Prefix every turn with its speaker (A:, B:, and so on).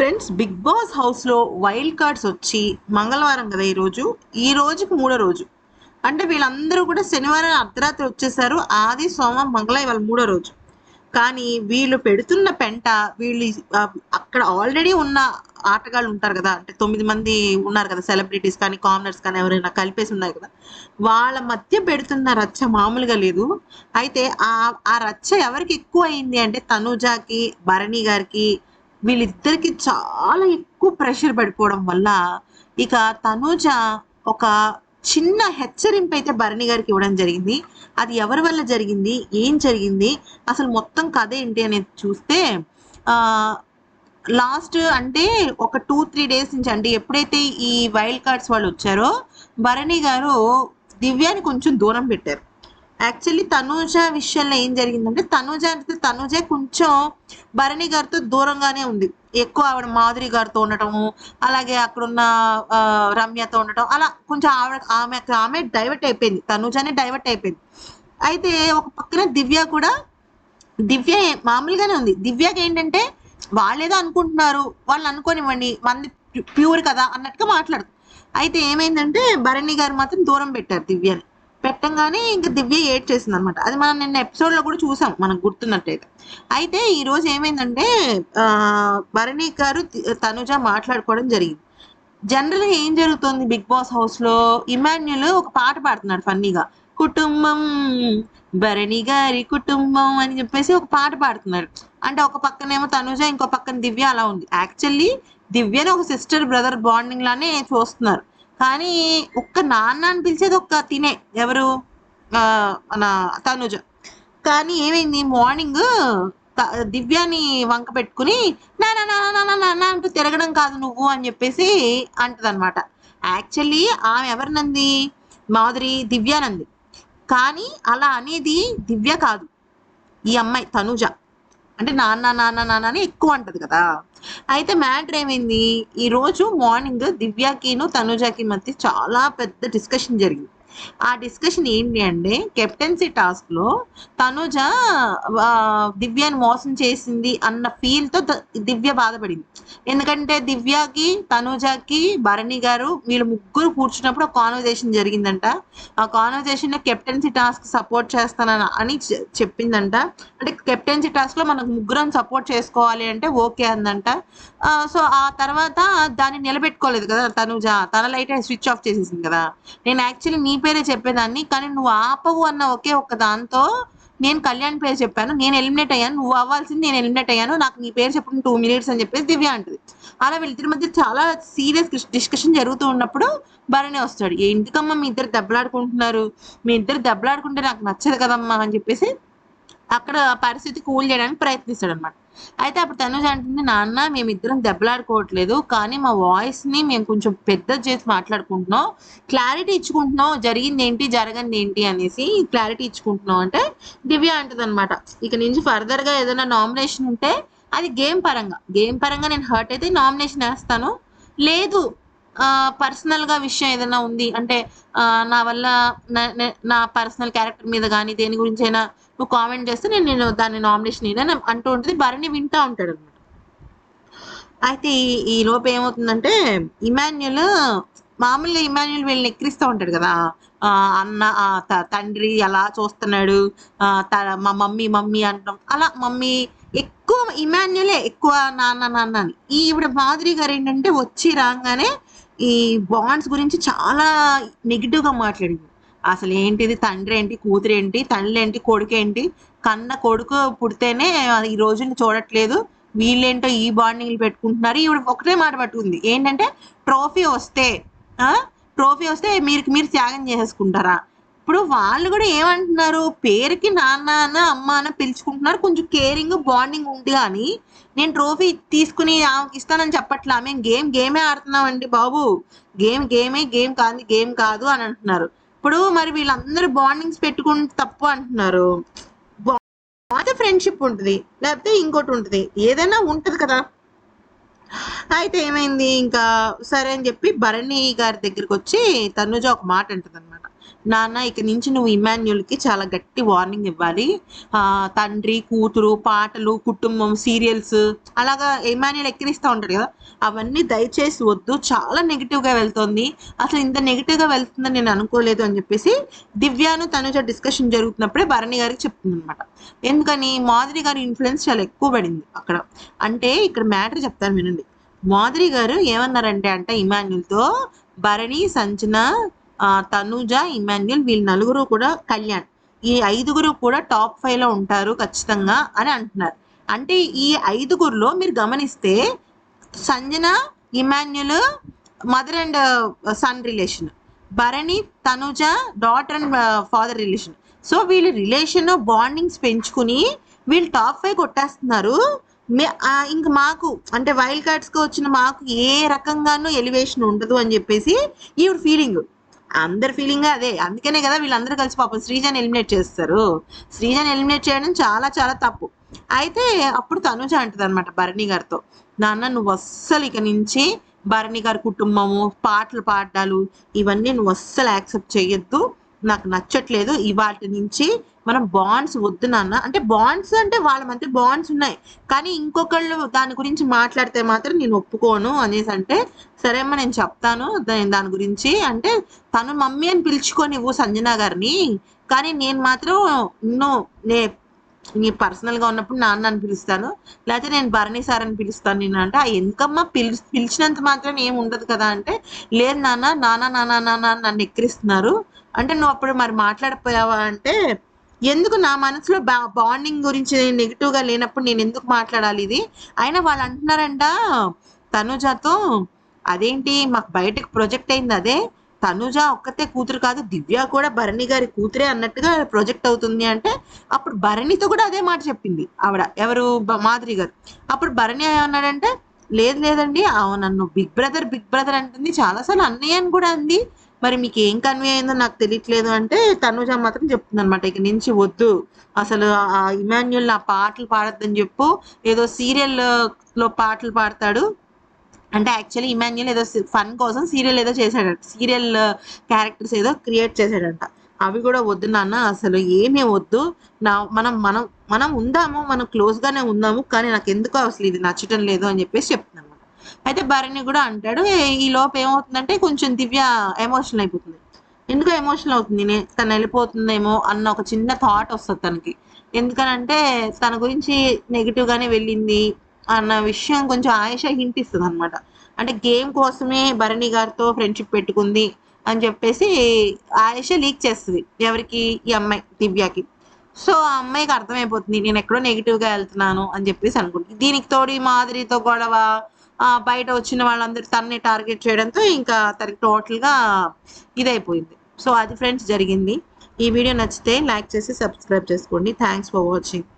A: Friends Bigg Boss హౌస్లో wild cards వచ్చి మంగళవారం కదా ఈరోజు ఈ రోజుకి మూడో రోజు. అంటే వీళ్ళందరూ కూడా శనివారం అర్ధరాత్రి వచ్చేసారు. ఆది సోమ మంగళ ఇవాళ మూడో రోజు. కానీ వీళ్ళు పెడుతున్న పెంట వీళ్ళు అక్కడ ఆల్రెడీ ఉన్న ఆటగాళ్ళు ఉంటారు కదా అంటే తొమ్మిది మంది ఉన్నారు కదా సెలబ్రిటీస్ కానీ కామనర్స్ కానీ ఎవరైనా కలిపేసి ఉన్నారు కదా వాళ్ళ మధ్య పెడుతున్న రచ్చ మామూలుగా లేదు. అయితే ఆ ఆ రచ్చ ఎవరికి ఎక్కువ అయింది అంటే తనుజాకి భరణి గారికి వీళ్ళిద్దరికి చాలా ఎక్కువ ప్రెషర్ పడిపోవడం వల్ల ఇక తనూజ ఒక చిన్న హెచ్చరింపు అయితే భరణి గారికి ఇవ్వడం జరిగింది. అది ఎవరి వల్ల జరిగింది? ఏం జరిగింది? అసలు మొత్తం కథ ఏంటి అనేది చూస్తే లాస్ట్ అంటే ఒక టూ త్రీ డేస్ నుంచి అంటే ఎప్పుడైతే ఈ వైల్డ్ కార్డ్స్ వాళ్ళు వచ్చారో భరణి గారు దివ్యాని కొంచెం దూరం పెట్టారు. యాక్చువల్లీ తనూజ విషయంలో ఏం జరిగిందంటే తనూజ అంటే తనూజ కొంచెం భరణి గారితో దూరంగానే ఉంది. ఎక్కువ ఆవిడ మాధురి గారితో ఉండటము అలాగే అక్కడున్న రమ్యతో ఉండటం అలా కొంచెం ఆవిడ ఆమె ఆమె డైవర్ట్ అయిపోయింది. తనూజనే డైవర్ట్ అయిపోయింది. అయితే ఒక పక్కన దివ్య కూడా దివ్య మామూలుగానే ఉంది. దివ్యకి ఏంటంటే వాళ్ళేదో అనుకుంటున్నారు వాళ్ళు అనుకోనివ్వండి మంది ప్యూర్ కదా అన్నట్టుగా మాట్లాడుతుంది. అయితే ఏమైందంటే భరణి గారు మాత్రం దూరం పెట్టారు దివ్యని. పెట్టంగానే ఇంకా దివ్య ఏడ్ చేసింది అనమాట అది మనం నిన్న ఎపిసోడ్లో కూడా చూసాం మనకు గుర్తున్నట్టయితే. అయితే ఈ రోజు ఏమైందంటే ఆ, భరణి గారు తనుజ మాట్లాడుకోవడం జరిగింది. జనరల్గా ఏం జరుగుతుంది బిగ్ బాస్ హౌస్లో? ఇమాన్యుల్ ఒక పాట పాడుతున్నాడు ఫన్నీగా. కుటుంబం భరణి గారి కుటుంబం అని చెప్పేసి ఒక పాట పాడుతున్నాడు. అంటే ఒక పక్కనేమో తనుజ ఇంకో పక్కన దివ్య అలా ఉంది. యాక్చువల్లీ దివ్యని ఒక సిస్టర్ బ్రదర్ బాండింగ్ లానే చూస్తున్నారు. కానీ ఒక్క నాన్న అని పిలిచేది ఒక్క తినే ఎవరు? మన తనుజ. కానీ ఏమైంది? మార్నింగ్ దివ్యాని వంక పెట్టుకుని నా నా నా నా నా నా అంటూ తిరగడం కాదు నువ్వు అని చెప్పేసి అంటదన్నమాట. యాక్చువల్లీ ఆమె ఎవరినంది మాధురి దివ్యానంది కానీ అలా అనేది దివ్య కాదు. ఈ అమ్మాయి తనుజ. అంటే నాన్న నాన్న నాన్న అని ఎక్కువ అంటది కదా. అయితే మ్యాటర్ ఏమైంది? ఈ రోజు మార్నింగ్ దివ్యాకిను తనుజాకి మధ్య చాలా పెద్ద డిస్కషన్ జరిగింది. ఆ డిస్కషన్ ఏంటి అంటే కెప్టెన్సీ టాస్క్లో తనుజ ఆ, దివ్యని మోసం చేసింది అన్న ఫీల్తో దివ్య బాధపడింది. ఎందుకంటే దివ్యకి తనుజకి భరణి గారు వీళ్ళు ముగ్గురు కూర్చున్నప్పుడు ఒక కాన్వర్జేషన్ జరిగిందంట. ఆ కాన్వర్జేషన్లో కెప్టెన్సీ టాస్క్ సపోర్ట్ చేస్తానని అని చెప్పిందంట. అంటే కెప్టెన్సీ టాస్క్లో మనకు ముగ్గురం సపోర్ట్ చేసుకోవాలి అంటే ఓకే అందంట. సో ఆ తర్వాత దాన్ని నిలబెట్టుకోలేదు కదా తనుజ. తన లైట్ స్విచ్ ఆఫ్ చేసేసింది కదా. నేను యాక్చువల్లీ నీ పేరే చెప్పేదాన్ని కానీ నువ్వు ఆపవు అన్న ఒకే ఒక్క దాంతో నేను కళ్యాణ్ పేరు చెప్పాను. నేను ఎలిమినేట్ అయ్యాను. నువ్వు అవ్వాల్సింది నేను ఎలిమినేట్ అయ్యాను. నాకు నీ పేరు చెప్పడం టూ మినిట్స్ అని చెప్పేసి దివ్య అంటది. అలా వీళ్ళిద్దరి మధ్య చాలా సీరియస్ డిస్కషన్ జరుగుతూ ఉన్నప్పుడు భరణి వస్తాడు. ఎందుకమ్మా మీ ఇద్దరు దెబ్బలాడుకుంటున్నారు? మీ ఇద్దరు దెబ్బలాడుకుంటే నాకు నచ్చదు కదమ్మా అని చెప్పేసి అక్కడ పరిస్థితి కూల్ చేయడానికి ప్రయత్నిస్తాడు అనమాట అయితే అప్పుడు తనుజ అంటుంది నాన్న మేమిద్దరం దెబ్బలాడుకోవట్లేదు కానీ మా వాయిస్ని మేము కొంచెం పెద్ద చేసి మాట్లాడుకుంటున్నాం. క్లారిటీ ఇచ్చుకుంటున్నాం. జరిగింది ఏంటి జరగంది ఏంటి అనేసి క్లారిటీ ఇచ్చుకుంటున్నాం అంటే దివ్య అంటది అనమాట ఇక నుంచి ఫర్దర్గా ఏదైనా నామినేషన్ ఉంటే అది గేమ్ పరంగా. గేమ్ పరంగా నేను హర్ట్ అయితే నామినేషన్ వేస్తాను. లేదు పర్సనల్గా విషయం ఏదైనా ఉంది అంటే నా వల్ల నా- నా పర్సనల్ క్యారెక్టర్ మీద కానీ దేని గురించి అయినా నువ్వు కామెంట్ చేస్తే నేను నేను దాన్ని నామినేషన్ ఇదని అంటూ ఉంటుంది. భరణి వింటూ ఉంటాడు అనమాట. అయితే ఈ- లోపు ఏమవుతుందంటే ఇమాన్యుల్ మామూలుగా ఇమాన్యుల్ వీళ్ళని ఎక్కిరిస్తూ ఉంటాడు కదా. అన్న ఆ, త- తండ్రి అలా చూస్తున్నాడు. త- మా మమ్మీ మమ్మీ అంటాం. అలా మమ్మీ ఎక్కువ ఇమాన్యులే ఎక్కువ నాన్న నాన్న అని. ఈవిడ మాధురి గారు ఏంటంటే వచ్చి రాగానే ఈ బాండ్స్ గురించి చాలా నెగిటివ్గా మాట్లాడింది. అసలు ఏంటిది? తండ్రి ఏంటి? కూతురు ఏంటి? తల్లి ఏంటి? కొడుకు ఏంటి? కన్న కొడుకు పుడితేనే ఈ రోజుని చూడట్లేదు. వీళ్ళేంటో ఈ బాండింగ్లు పెట్టుకుంటున్నారు. ఇవి ఒకటే మాట పట్టుకుంది. ఏంటంటే ట్రోఫీ వస్తే ఆ? ట్రోఫీ వస్తే మీరు మీరు త్యాగం చేసేసుకుంటారా? ఇప్పుడు వాళ్ళు కూడా ఏమంటున్నారు? పేరుకి నాన్న అన్న అమ్మ అన్న పిలుచుకుంటున్నారు. కొంచెం కేరింగ్ బాండింగ్ ఉంది కానీ నేను ట్రోఫీ తీసుకుని ఇస్తానని చెప్పట్లా. మేము గేమ్ గేమే ఆడుతున్నామండి బాబు. గేమ్ గేమే గేమ్ కాదు గేమ్ కాదు అని అంటున్నారు. ఇప్పుడు మరి వీళ్ళందరూ బాండింగ్స్ పెట్టుకుంటే తప్పు అంటున్నారు. అయితే ఫ్రెండ్షిప్ ఉంటుంది. లేకపోతే ఇంకోటి ఉంటుంది. ఏదైనా ఉంటది కదా. అయితే ఏమైంది? ఇంకా సరే అని చెప్పి భరణి గారి దగ్గరికి వచ్చి తనుజ ఒక మాట అంటుంది అనమాట నాన్న ఇక నుంచి నువ్వు ఇమాన్యుల్కి చాలా గట్టి వార్నింగ్ ఇవ్వాలి. ఆ, తండ్రి కూతురు పాటలు కుటుంబం సీరియల్స్ అలాగా ఇమాన్యుల్ ఎక్కిరిస్తూ ఉంటాడు కదా. అవన్నీ దయచేసి వద్దు. చాలా నెగిటివ్గా వెళ్తోంది. అసలు ఇంత నెగిటివ్గా వెళ్తుందని నేను అనుకోలేదు అని చెప్పేసి దివ్యాను తనుజ డిస్కషన్ జరుగుతున్నప్పుడే భరణి గారికి చెప్తుంది అనమాట ఎందుకని? మాధురి గారి ఇన్ఫ్లుయెన్స్ చాలా ఎక్కువ పడింది అక్కడ. అంటే ఇక్కడ మ్యాటర్ చెప్తాను వినండి. మాధురి గారు ఏమన్నారంటే అంటే ఇమాన్యుల్తో భరణి సంచన తనుజ ఇమాన్యుల్ వీళ్ళు నలుగురు కూడా కళ్యాణ్. ఈ ఐదుగురు కూడా టాప్ ఫైవ్లో ఉంటారు ఖచ్చితంగా అని అంటున్నారు. అంటే ఈ ఐదుగురులో మీరు గమనిస్తే Sanjana Emmanuel mother and son relation. Bharani Tanuja daughter and father relation. So వీళ్ళు రిలేషన్ బాండింగ్స్ పెంచుకుని వీళ్ళు టాప్ ఫైవ్ కొట్టేస్తున్నారు. ఇంక మాకు అంటే వైల్డ్ కార్డ్స్కి వచ్చిన మాకు ఏ రకంగానూ ఎలివేషన్ ఉండదు అని చెప్పేసి ఈవిడ ఫీలింగ్. అందరి ఫీలింగ్ అదే. అందుకనే కదా వీళ్ళందరూ కలిసి పాపం శ్రీజని ఎలిమినేట్ చేస్తారు. శ్రీజని ఎలిమినేట్ చేయడం చాలా చాలా తప్పు. అయితే అప్పుడు తనుజ అంటది అనమాట భరణి గారితో నాన్న నువ్వు అస్సలు ఇక నుంచి భరణి గారి కుటుంబము పాటలు పాడాలు ఇవన్నీ నువ్వు అస్సలు యాక్సెప్ట్ చేయొద్దు నాకు నచ్చట్లేదు. ఇవాటి నుంచి మనం బాండ్స్ వద్దు నాన్న. అంటే బాండ్స్ అంటే వాళ్ళ మధ్య బాండ్స్ ఉన్నాయి. కానీ ఇంకొకళ్ళు దాని గురించి మాట్లాడితే మాత్రం నేను ఒప్పుకోను అనేసి అంటే సరే అమ్మ నేను చెప్తాను దాని గురించి. అంటే తను మమ్మీ అని పిలుచుకొని ఇవ్వు సంజన గారిని. కానీ నేను మాత్రం నో నే నీ పర్సనల్గా ఉన్నప్పుడు నాన్న అని పిలుస్తాను. లేకపోతే నేను భరణి సార్ అని పిలుస్తాను నేను అంటే "ఆ, ఎందుకమ్మా పిలి పిలిచినంత మాత్రం ఏం ఉండదు కదా అంటే లేదు నాన్న నాన్న నాన్న నాన్న నన్ను ఎక్కిరిస్తున్నారు. అంటే నువ్వు అప్పుడు మరి మాట్లాడపోయావా అంటే ఎందుకు నా మనసులో బా బాండింగ్ గురించి నెగిటివ్గా లేనప్పుడు నేను ఎందుకు మాట్లాడాలి ఇది? అయినా వాళ్ళు అంటున్నారంట తనుజతో అదేంటి మాకు బయటకు ప్రొజెక్ట్ అయింది అదే తనుజ ఒక్కతే కూతురు కాదు దివ్య కూడా భరణి గారి కూతురే అన్నట్టుగా ప్రొజెక్ట్ అవుతుంది అంటే అప్పుడు భరణితో కూడా అదే మాట చెప్పింది ఆవిడ ఎవరు మాధురి గారు. అప్పుడు భరణి ఏమన్నాడంటే లేదు లేదండి అవును నన్ను బిగ్ బ్రదర్ బిగ్ బ్రదర్ అంటుంది చాలాసార్లు అన్నయ్య అని కూడా అంది. మరి మీకు ఏం కన్వే అయిందో నాకు తెలియట్లేదు అంటే తనుజ మాత్రం చెప్తుంది అనమాట ఇక నుంచి వద్దు. అసలు ఆ ఇమాన్యుల్ నా పాటలు పాడొద్దని చెప్పు. ఏదో సీరియల్లో పాటలు పాడతాడు. అంటే యాక్చువల్లీ ఇమాన్యుల్ ఏదో ఫన్ కోసం సీరియల్ ఏదో చేశాడంట. సీరియల్ క్యారెక్టర్స్ uh, ఏదో క్రియేట్ చేశాడంట. అవి కూడా వద్దు నాన్న అసలు ఏమీ వద్దు. నా మనం మనం మనం ఉందాము మనం క్లోజ్ గానే ఉందాము కానీ నాకు ఎందుకో అసలు ఇది నచ్చటం లేదు అని చెప్పేసి చెప్తున్నాను అయితే భరణి కూడా అంటాడు ఈ లోపు ఏమవుతుందంటే కొంచెం దివ్య ఎమోషనల్ అయిపోతుంది. ఎందుకు ఎమోషనల్ అవుతుంది? నేను తను వెళ్ళిపోతుందేమో? అన్న ఒక చిన్న థాట్ వస్తుంది తనకి. ఎందుకనంటే తన గురించి నెగిటివ్గానే వెళ్ళింది. అన్న విషయం కొంచెం ఆయుష హింట్ ఇస్తుంది అనమాట అంటే గేమ్ కోసమే భరణి గారితో ఫ్రెండ్షిప్ పెట్టుకుంది అని చెప్పేసి ఆయుష లీక్ చేస్తుంది ఎవరికి? ఈ అమ్మాయి దివ్యాకి. సో ఆ అమ్మాయికి అర్థమైపోతుంది నేను ఎక్కడో నెగిటివ్గా వెళ్తున్నాను అని చెప్పేసి అనుకుంటుంది. దీనికి తోడు మాదిరితో గొడవ బయట వచ్చిన వాళ్ళందరూ తనని టార్గెట్ చేయడంతో ఇంకా తనకి టోటల్గా ఇదైపోయింది. సో అది ఫ్రెండ్స్ జరిగింది. ఈ వీడియో నచ్చితే లైక్ చేసి సబ్స్క్రైబ్ చేసుకోండి. Thanks for watching.